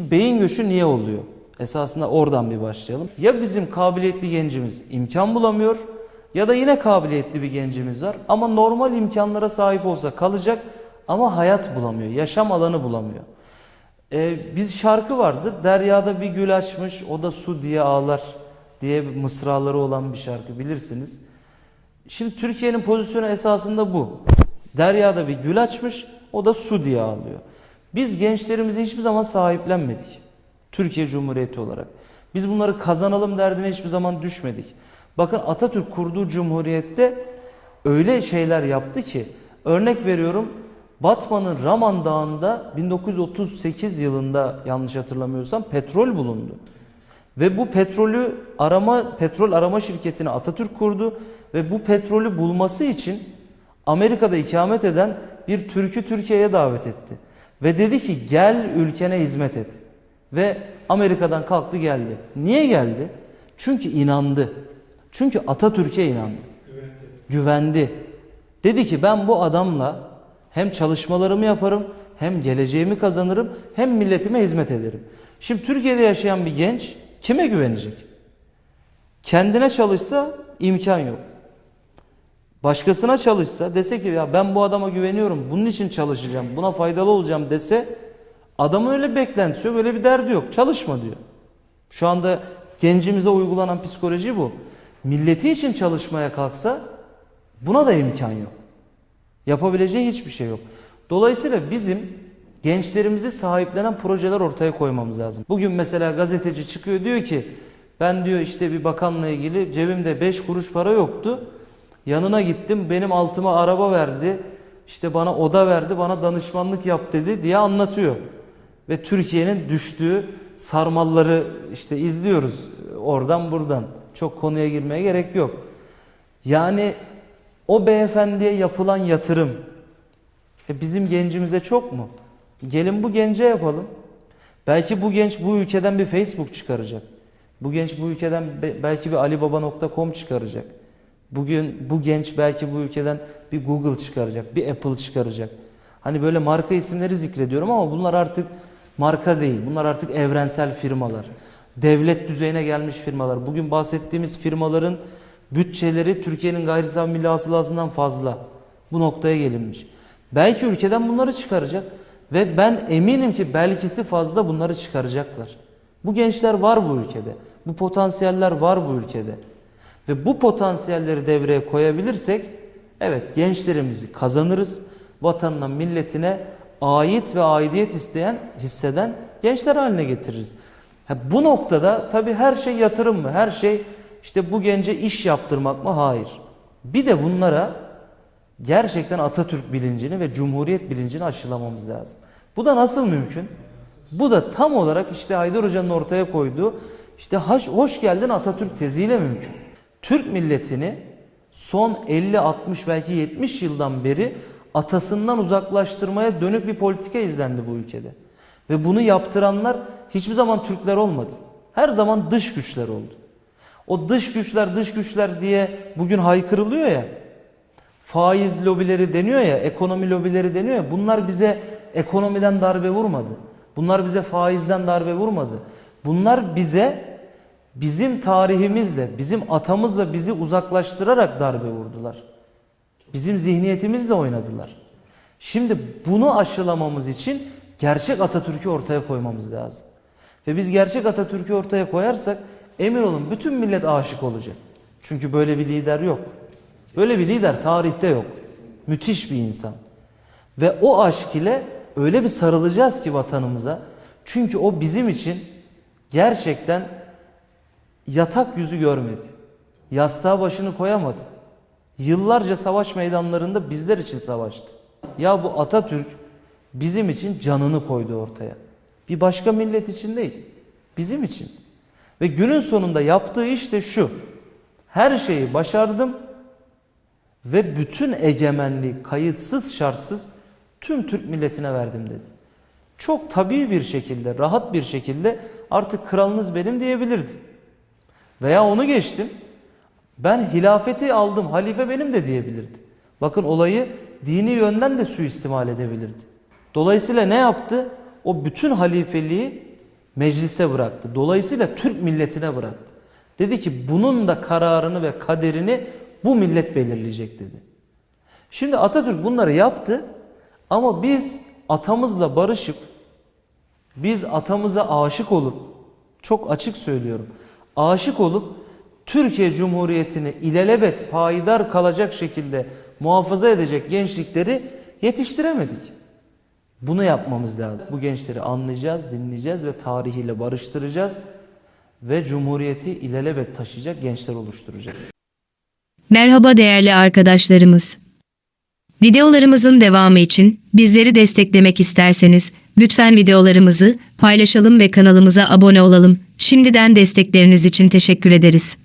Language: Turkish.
Beyin göçü niye oluyor? Esasında oradan bir başlayalım. Ya bizim kabiliyetli gencimiz imkan bulamıyor ya da yine kabiliyetli bir gencimiz var ama normal imkanlara sahip olsa kalacak ama hayat bulamıyor, yaşam alanı bulamıyor. Ee, bir şarkı vardır. Deryada bir gül açmış, o da su diye ağlar diye mısraları olan bir şarkı bilirsiniz. Şimdi Türkiye'nin pozisyonu esasında bu. Deryada bir gül açmış, o da su diye ağlıyor. Biz gençlerimizi hiçbir zaman sahiplenmedik. Türkiye Cumhuriyeti olarak. Biz bunları kazanalım derdine hiçbir zaman düşmedik. Bakın Atatürk kurduğu cumhuriyette öyle şeyler yaptı ki örnek veriyorum Batman'ın Raman Dağı'nda 1938 yılında yanlış hatırlamıyorsam petrol bulundu. Ve bu petrolü arama petrol arama şirketini Atatürk kurdu ve bu petrolü bulması için Amerika'da ikamet eden bir Türk'ü Türkiye'ye davet etti. Ve dedi ki gel ülkene hizmet et. Ve Amerika'dan kalktı geldi. Niye geldi? Çünkü inandı. Çünkü Atatürk'e inandı. Güvendi. Dedi ki ben bu adamla hem çalışmalarımı yaparım, hem geleceğimi kazanırım, hem milletime hizmet ederim. Şimdi Türkiye'de yaşayan bir genç kime güvenecek? Kendine çalışsa imkan yok. Başkasına çalışsa dese ki ya ben bu adama güveniyorum, bunun için çalışacağım, buna faydalı olacağım dese adamın öyle bir beklentisi yok, öyle bir derdi yok. Çalışma diyor. Şu anda gencimize uygulanan psikoloji bu. Milleti için çalışmaya kalksa buna da imkan yok. Yapabileceği hiçbir şey yok. Dolayısıyla bizim gençlerimizi sahiplenen projeler ortaya koymamız lazım. Bugün mesela gazeteci çıkıyor diyor ki ben diyor işte bir bakanla ilgili cebimde 5 kuruş para yoktu. Yanına gittim benim altıma araba verdi. işte bana oda verdi bana danışmanlık yap dedi diye anlatıyor. Ve Türkiye'nin düştüğü sarmalları işte izliyoruz oradan buradan. Çok konuya girmeye gerek yok. Yani o beyefendiye yapılan yatırım e bizim gencimize çok mu? Gelin bu gence yapalım. Belki bu genç bu ülkeden bir Facebook çıkaracak. Bu genç bu ülkeden be- belki bir alibaba.com çıkaracak. Bugün bu genç belki bu ülkeden bir Google çıkaracak, bir Apple çıkaracak. Hani böyle marka isimleri zikrediyorum ama bunlar artık marka değil. Bunlar artık evrensel firmalar. Devlet düzeyine gelmiş firmalar. Bugün bahsettiğimiz firmaların bütçeleri Türkiye'nin gayri safi milli hasılasından fazla. Bu noktaya gelinmiş. Belki ülkeden bunları çıkaracak ve ben eminim ki belkisi fazla bunları çıkaracaklar. Bu gençler var bu ülkede. Bu potansiyeller var bu ülkede. Ve bu potansiyelleri devreye koyabilirsek evet gençlerimizi kazanırız. Vatanına, milletine ait ve aidiyet isteyen, hisseden gençler haline getiririz. Ha, bu noktada tabii her şey yatırım mı? Her şey işte bu gence iş yaptırmak mı? Hayır. Bir de bunlara gerçekten Atatürk bilincini ve Cumhuriyet bilincini aşılamamız lazım. Bu da nasıl mümkün? Bu da tam olarak işte Haydar Hoca'nın ortaya koyduğu işte hoş, geldin Atatürk teziyle mümkün. Türk milletini son 50, 60 belki 70 yıldan beri atasından uzaklaştırmaya dönük bir politika izlendi bu ülkede. Ve bunu yaptıranlar hiçbir zaman Türkler olmadı. Her zaman dış güçler oldu. O dış güçler dış güçler diye bugün haykırılıyor ya. Faiz lobileri deniyor ya, ekonomi lobileri deniyor ya. Bunlar bize ekonomiden darbe vurmadı. Bunlar bize faizden darbe vurmadı. Bunlar bize bizim tarihimizle, bizim atamızla bizi uzaklaştırarak darbe vurdular. Bizim zihniyetimizle oynadılar. Şimdi bunu aşılamamız için gerçek Atatürk'ü ortaya koymamız lazım. Ve biz gerçek Atatürk'ü ortaya koyarsak emin olun bütün millet aşık olacak. Çünkü böyle bir lider yok. Böyle bir lider tarihte yok. Müthiş bir insan. Ve o aşk ile öyle bir sarılacağız ki vatanımıza. Çünkü o bizim için gerçekten yatak yüzü görmedi. Yastığa başını koyamadı. Yıllarca savaş meydanlarında bizler için savaştı. Ya bu Atatürk bizim için canını koydu ortaya. Bir başka millet için değil. Bizim için. Ve günün sonunda yaptığı iş de şu. Her şeyi başardım ve bütün egemenliği kayıtsız şartsız tüm Türk milletine verdim dedi. Çok tabii bir şekilde, rahat bir şekilde artık kralınız benim diyebilirdi. Veya onu geçtim. Ben hilafeti aldım, halife benim de diyebilirdi. Bakın olayı dini yönden de suistimal edebilirdi. Dolayısıyla ne yaptı? O bütün halifeliği meclise bıraktı. Dolayısıyla Türk milletine bıraktı. Dedi ki bunun da kararını ve kaderini bu millet belirleyecek dedi. Şimdi Atatürk bunları yaptı ama biz atamızla barışıp biz atamıza aşık olup çok açık söylüyorum. Aşık olup Türkiye Cumhuriyeti'ni ilelebet payidar kalacak şekilde muhafaza edecek gençlikleri yetiştiremedik. Bunu yapmamız lazım. Bu gençleri anlayacağız, dinleyeceğiz ve tarihiyle barıştıracağız ve Cumhuriyeti ilelebet taşıyacak gençler oluşturacağız. Merhaba değerli arkadaşlarımız. Videolarımızın devamı için bizleri desteklemek isterseniz lütfen videolarımızı paylaşalım ve kanalımıza abone olalım. Şimdiden destekleriniz için teşekkür ederiz.